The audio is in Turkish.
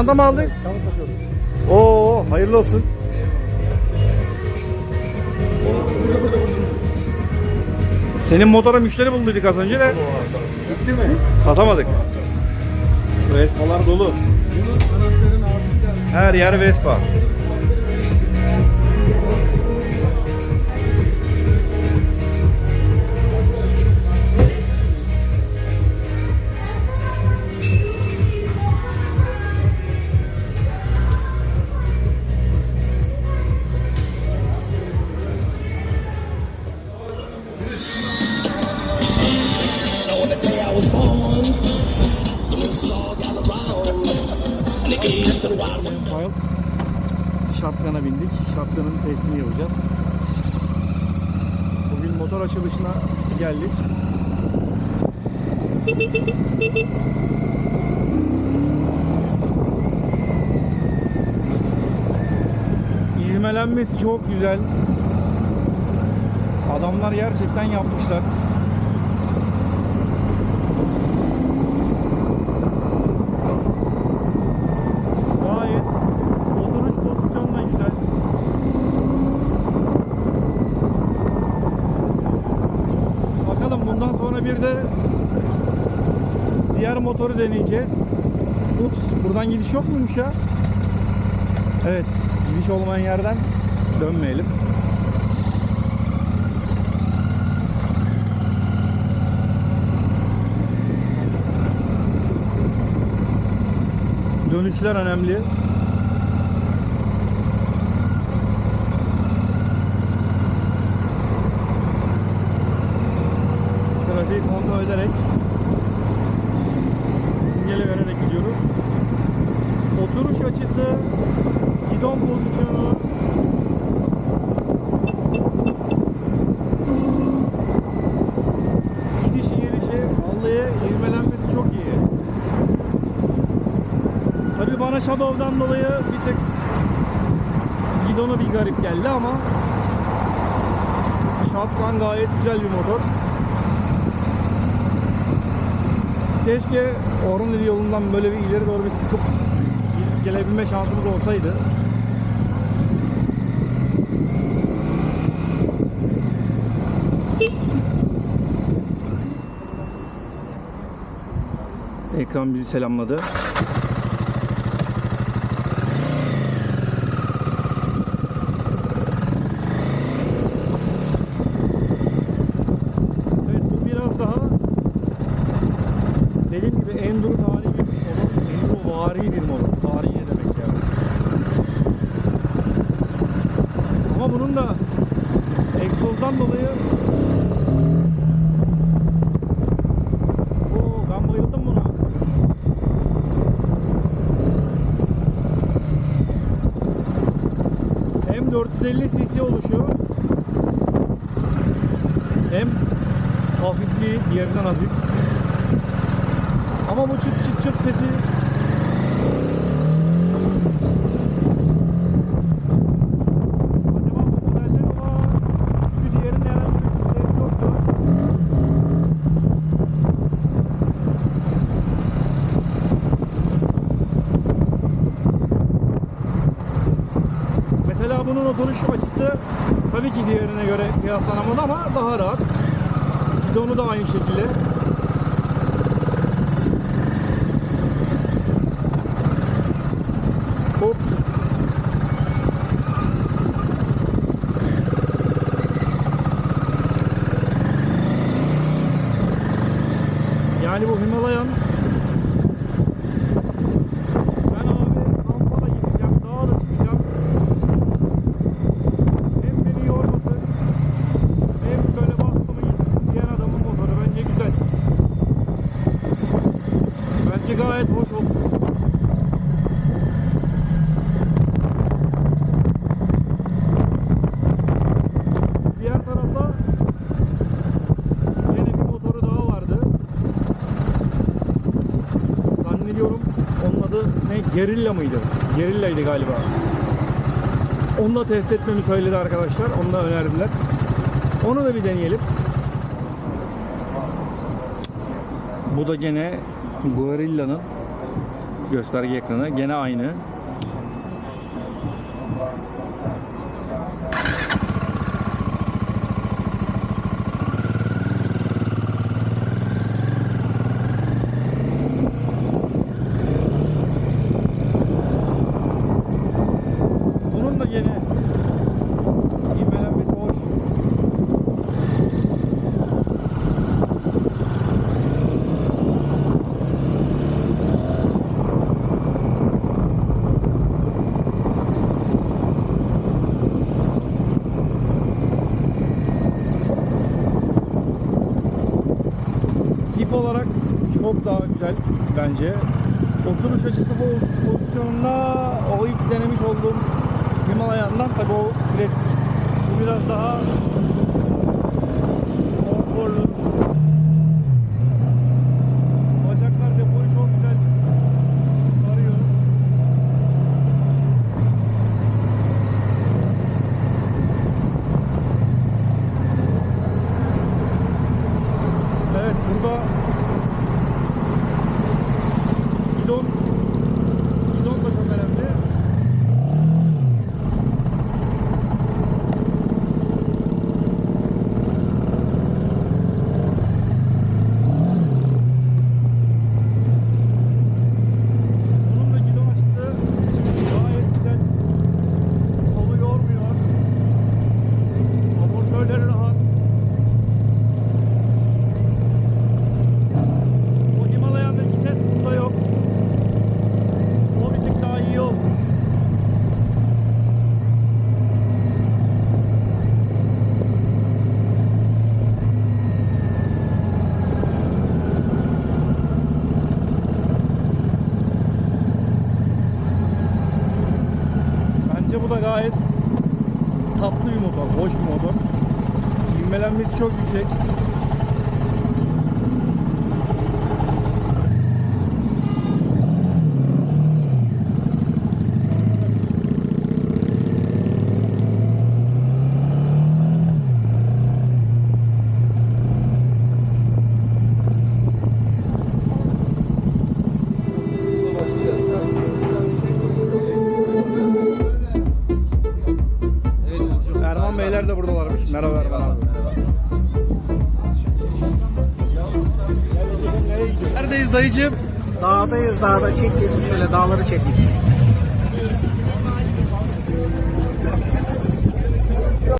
Çanta mı aldın? Çanta takıyoruz. Oo hayırlı olsun. Burada burada burada. Senin motora müşteri bulduyduk az önce de Bitti mi? satamadık. Vespa'lar dolu. Her yer Vespa. Şapkana bindik. Şapkanın testini yapacağız. Bugün motor açılışına geldik. İvmelenmesi çok güzel. Adamlar gerçekten yapmışlar. Gayet oturuş pozisyonu da güzel. Bakalım bundan sonra bir de diğer motoru deneyeceğiz. Ups buradan gidiş yok muymuş ya? Evet gidiş olmayan yerden dönmeyelim. Dönüşler önemli. Kontrol ederek sinyali vererek gidiyoruz. Oturuş açısı, gidon pozisyonu, gidişi gelişi, vallahi ivmelenmesi çok iyi. Tabii bana Shadow'dan dolayı bir tık gidonu bir garip geldi ama Shotgun gayet güzel bir motor. Keşke Orhan yolundan böyle bir ileri doğru bir sıkıp gelebilme şansımız olsaydı. Ekran bizi selamladı. Evet bu biraz daha dediğim gibi enduro tarihi bir motor. Enduro vari bir motor. Tarihi ne demek yani. Ama bunun da egzozdan dolayı Oo, ben bayıldım buna. Hem 450 cc oluşu hem hafifliği diğerinden hafif. Ama bu çıt çıt çıt sesi Bunun oturuş açısı tabii ki diğerine göre kıyaslanamaz ama daha rahat. Gidonu da aynı şekilde. Ups. Yani bu Himalayan ben abi kampa da gideceğim, dağa da çıkacağım. Hem beni yormasın hem böyle bastımı gitsin diyen adamın motoru bence güzel. Bence gayet hoş olmuş. Diğer tarafta yine bir motoru daha vardı. Zannediyorum onun adı ne? Gerilla mıydı? Gerilla'ydı galiba. Onu da test etmemi söyledi arkadaşlar. Onu da önerdiler. Onu da bir deneyelim. Bu da gene Guerrilla'nın gösterge ekranı gene aynı. Bunun da gene ivmelenmesi hoş. Tip olarak çok daha güzel bence. Oturuş açısı poz- pozisyonunda o ilk denemiş olduğum Himalayan'dan tabi o klasik. Bu biraz daha konforlu. Bacaklar depoyu çok güzel sarıyor. Evet burada gidon gidon da çok önemli. Bunun da gidon açısı gayet güzel. Kolu yormuyor. Amortisörleri rahat. O Himalaya'daki ses bunda yok. O bir tık daha iyi olmuş. Bence bu da gayet tatlı bir bir motor. İvmelenmesi çok yüksek. Buradalarmış. Merhaba Erman abi. Neredeyiz dayıcım? Dağdayız dağda çekelim şöyle dağları çekelim.